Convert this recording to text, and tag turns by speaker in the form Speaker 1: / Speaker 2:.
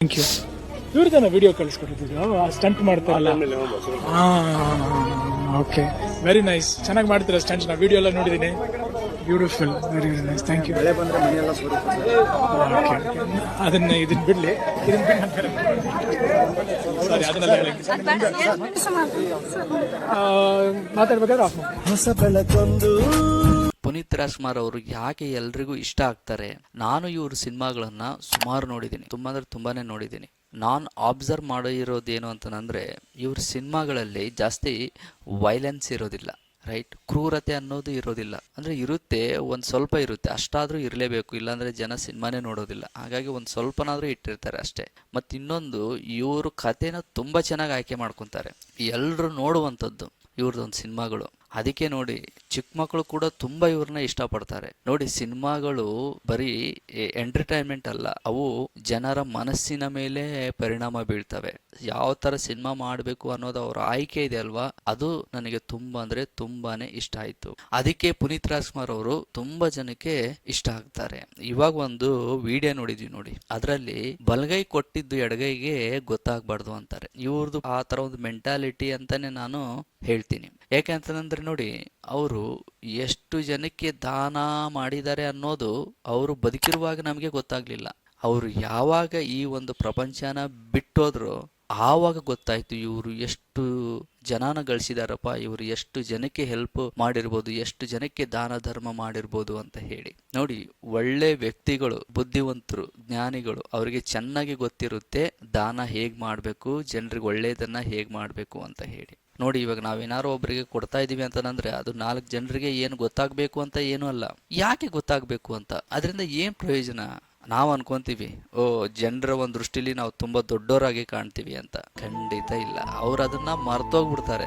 Speaker 1: Thank you ಇವ್ರದನ್ನ video ಆ stunt ಮಾಡ್ತಾರಲ್ಲ ಓಕೆ ವೆರಿ ನೈಸ್ ಚೆನ್ನಾಗಿ ಮಾಡ್ತೀರಾ ಸ್ಟಂಟ್ ನಾ? ವಿಡಿಯೋ ಎಲ್ಲ ನೋಡಿದ್ದೀನಿ beautiful very very nice thank you
Speaker 2: ಮಳೆ ಬಂದ್ರೆ ಮನೆಯೆಲ್ಲ
Speaker 1: ಅದನ್ನ ಇದನ್ನ ಬಿಡ್ಲಿ. ಇದನ್ನ ಬಿಟ್ಟು ಸಾರಿ ಅದನ್ನೆಲ್ಲ ಹೇಳಿ. ಮಾತಾಡ್ಬೇಕಾದ್ರೆ ಆಫ್
Speaker 2: ಹೊಸ ಬೆಳಕೊಂದು
Speaker 3: ಪುನೀತ್ ರಾಜ್ಕುಮಾರ್ ಅವರು ಯಾಕೆ ಎಲ್ರಿಗೂ ಇಷ್ಟ ಆಗ್ತಾರೆ, ನಾನು ಇವ್ರ ಸಿನಿಮಾಗಳನ್ನ ಸುಮಾರು ನೋಡಿದ್ದೀನಿ, ತುಂಬಾ ಅಂದ್ರೆ ತುಂಬಾನೇ ನೋಡಿದ್ದೀನಿ. ನಾನು ಅಬ್ಸರ್ವ್ ಮಾಡಿರೋದೇನು ಅಂತಂದ್ರೆ, ಇವ್ರ ಸಿನಿಮಾಗಳಲ್ಲಿ ಜಾಸ್ತಿ ವೈಲೆನ್ಸ್ ಇರೋದಿಲ್ಲ ರೈಟ್ ಕ್ರೂರತೆ ಅನ್ನೋದು ಇರೋದಿಲ್ಲ. ಅಂದ್ರೆ ಇರುತ್ತೆ, ಒಂದು ಸ್ವಲ್ಪ ಇರುತ್ತೆ, ಅಷ್ಟಾದರೂ ಇರಲೇಬೇಕು, ಇಲ್ಲಾಂದ್ರೆ ಜನ ಸಿನಿಮಾನೇ ನೋಡೋದಿಲ್ಲ. ಹಾಗಾಗಿ ಒಂದು ಸ್ವಲ್ಪನಾದರೂ ಇಟ್ಟಿರ್ತಾರೆ ಅಷ್ಟೇ. ಮತ್ತು ಇನ್ನೊಂದು, ಇವರು ಕಥೆನ ತುಂಬಾ ಚೆನ್ನಾಗಿ ಆಯ್ಕೆ ಮಾಡ್ಕೊಂತಾರೆ. ಎಲ್ಲರೂ ನೋಡುವಂಥದ್ದು ಇವ್ರದೊಂದು ಸಿನಿಮಾಗಳು. ಅದಕ್ಕೆ ನೋಡಿ, ಚಿಕ್ಕ ಮಕ್ಕಳು ಕೂಡ ತುಂಬಾ ಇವ್ರನ್ನ ಇಷ್ಟಪಡ್ತಾರೆ. ನೋಡಿ, ಸಿನಿಮಾಗಳು ಬರೀ ಎಂಟರ್ಟೈನ್ಮೆಂಟ್ ಅಲ್ಲ, ಅವು ಜನರ ಮನಸ್ಸಿನ ಮೇಲೆ ಪರಿಣಾಮ ಬೀಳ್ತವೆ. ಯಾವ ತರ ಸಿನಿಮಾ ಮಾಡಬೇಕು ಅನ್ನೋದು ಅವ್ರ ಆಯ್ಕೆ ಇದೆ ಅಲ್ವಾ? ಅದು ನನಗೆ ತುಂಬಾ ಅಂದ್ರೆ ತುಂಬಾನೇ ಇಷ್ಟ ಆಯ್ತು. ಅದಕ್ಕೆ ಪುನೀತ್ ರಾಜ್ಕುಮಾರ್ ಅವರು ತುಂಬಾ ಜನಕ್ಕೆ ಇಷ್ಟ ಆಗ್ತಾರೆ. ಇವಾಗ ಒಂದು ವಿಡಿಯೋ ನೋಡಿದ್ವಿ ನೋಡಿ. ಅದರಲ್ಲಿ ಬಲಗೈ ಕೊಟ್ಟಿದ್ದು ಎಡಗೈಗೆ ಗೊತ್ತಾಗ್ಬಾರ್ದು ಅಂತಾರೆ. ಇವ್ರದ್ದು ಆ ತರ ಒಂದು ಮೆಂಟಾಲಿಟಿ ಅಂತಾನೆ ನಾನು ಹೇಳ್ತೀನಿ. ಯಾಕೆ ಅಂತಂದ್ರೆ ನೋಡಿ, ಅವರು ಎಷ್ಟು ಜನಕ್ಕೆ ದಾನ ಮಾಡಿದ್ದಾರೆ ಅನ್ನೋದು ಅವರು ಬದುಕಿರುವಾಗ ನಮಗೆ ಗೊತ್ತಾಗ್ಲಿಲ್ಲ. ಅವರು ಯಾವಾಗ ಈ ಒಂದು ಪ್ರಪಂಚನ ಬಿಟ್ಟೋದ್ರು ಆವಾಗ ಗೊತ್ತಾಯ್ತು ಇವರು ಎಷ್ಟು ಜನಾನ ಗಳಿಸಿದಾರಪ್ಪ, ಇವರು ಎಷ್ಟು ಜನಕ್ಕೆ ಹೆಲ್ಪ್ ಮಾಡಿರ್ಬೋದು, ಎಷ್ಟು ಜನಕ್ಕೆ ದಾನ ಧರ್ಮ ಮಾಡಿರ್ಬೋದು ಅಂತ ಹೇಳಿ. ನೋಡಿ, ಒಳ್ಳೆ ವ್ಯಕ್ತಿಗಳು, ಬುದ್ಧಿವಂತರು, ಜ್ಞಾನಿಗಳು ಅವರಿಗೆ ಚೆನ್ನಾಗಿ ಗೊತ್ತಿರುತ್ತೆ ದಾನ ಹೇಗ್ ಮಾಡಬೇಕು, ಜನರಿಗೆ ಒಳ್ಳೆಯದನ್ನ ಹೇಗ್ ಮಾಡಬೇಕು ಅಂತ ಹೇಳಿ. ನೋಡಿ, ಇವಾಗ ನಾವೇನಾರು ಒಬ್ಬರಿಗೆ ಕೊಡ್ತಾ ಇದೀವಿ ಅಂತಂದ್ರೆ ಅದು ನಾಲ್ಕು ಜನರಿಗೆ ಏನು ಗೊತ್ತಾಗ್ಬೇಕು ಅಂತ ಏನು ಅಲ್ಲ. ಯಾಕೆ ಗೊತ್ತಾಗ್ಬೇಕು ಅಂತ? ಅದರಿಂದ ಏನ್ ಪ್ರಯೋಜನ? ನಾವು ಅನ್ಕೊಂತೀವಿ, ಓ, ಜನರ ಒಂದ್ ದೃಷ್ಟಿಲಿ ನಾವು ತುಂಬಾ ದೊಡ್ಡವರಾಗಿ ಕಾಣ್ತೀವಿ ಅಂತ. ಖಂಡಿತ ಇಲ್ಲ. ಅವ್ರು ಅದನ್ನ ಮರ್ತೋಗ್ಬಿಡ್ತಾರೆ